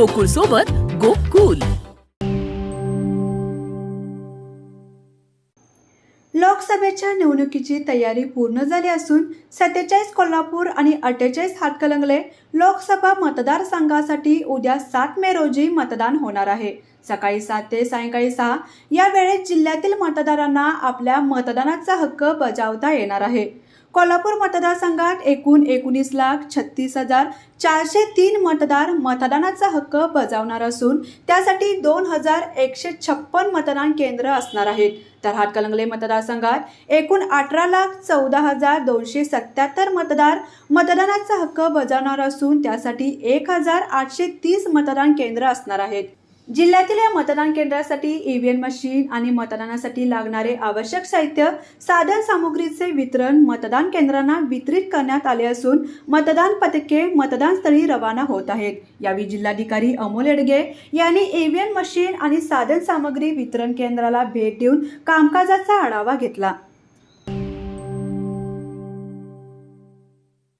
गोकुळ सोबत गोकुल. लोकसभेच्या निवडणुकीची तयारी पूर्ण झाली असून सत्तेचाळीस कोल्हापूर आणि अठ्ठेचाळीस हातकलंगले लोकसभा मतदारसंघासाठी उद्या सात मे रोजी मतदान होणार आहे. सकाळी सात ते सायंकाळी सहा या वेळेत जिल्ह्यातील मतदारांना आपल्या मतदानाचा हक्क बजावता येणार आहे. कोल्हापूर मतदारसंघात एकूण एकोणीस लाख छत्तीस हजार चारशे तीन मतदार मतदानाचा हक्क बजावणार असून त्यासाठी दोन हजार एकशे छप्पन मतदान केंद्र असणार आहेत. तर हातकलंगले मतदारसंघात एकूण अठरा लाख चौदा हजार दोनशे सत्याहत्तर मतदार मतदानाचा हक्क बजावणार असून त्यासाठी एक हजार आठशे तीस मतदान केंद्र असणार आहेत. जिल्ह्यातील या मतदान केंद्रासाठी ईव्हीएम मशीन आणि मतदानासाठी लागणारे आवश्यक साहित्य साधन सामुग्रीचे वितरण मतदान केंद्रांना वितरित करण्यात आले असून मतदान पथके मतदानस्थळी रवाना होत आहेत. यावेळी जिल्हाधिकारी अमोल येडगे यांनी ईव्हीएम मशीन आणि साधन सामग्री वितरण केंद्राला भेट देऊन कामकाजाचा आढावा घेतला.